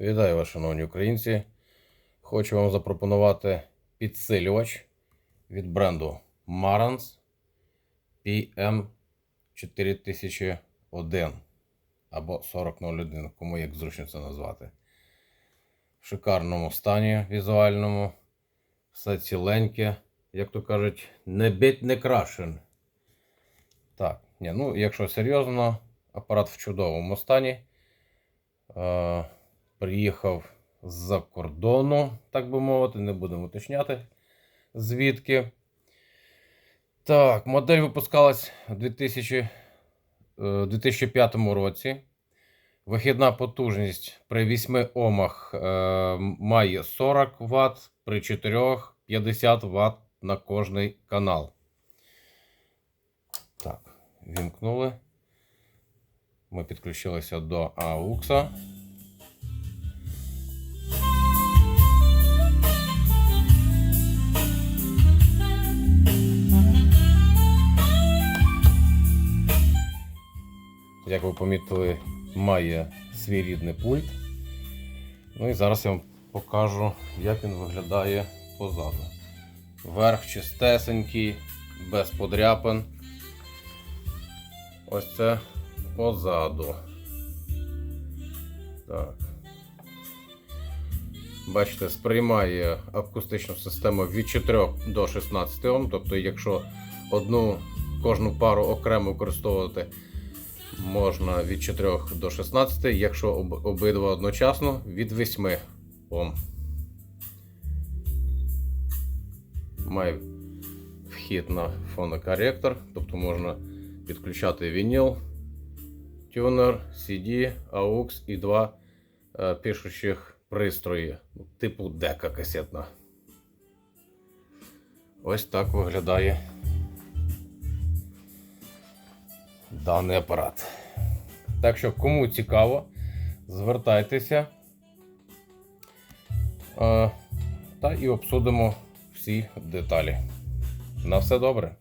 Вітаю вас, шановні українці. Хочу вам запропонувати підсилювач від бренду Marantz PM4001 або 4001, кому як зручно це назвати. В шикарному стані візуальному, все ціленьке, як то кажуть, не бить, не крашен. Так, ні, ну, якщо серйозно, апарат в чудовому стані. Е, приїхав з-за кордону, так би мовити, не будемо уточняти звідки. Так, модель випускалась у 2000, е, 2005 році. Вихідна потужність при 8 омах е, має 40 Вт, при 4 50 Вт на кожний канал. Так, вімкнули. Ми підключилися до AUX. Як ви помітили, має свій рідний пульт. Ну і зараз я вам покажу, як він виглядає позаду. Верх чистесенький, без подряпин. Ось це позаду. Так. Бачите, сприймає акустичну систему від 4 до 16 Ом. Тобто, якщо одну кожну пару окремо використовувати, можна від 4 до 16, якщо об- обидва одночасно від 8 Ом. Має вхід на фонокоректор, тобто можна підключати вініл, тюнер, CD, AUX і два е, пишучих пристрої, типу дека касетна. Ось так виглядає даний апарат. Так що, кому цікаво, звертайтеся е, та і обсудимо всі деталі. На все добре.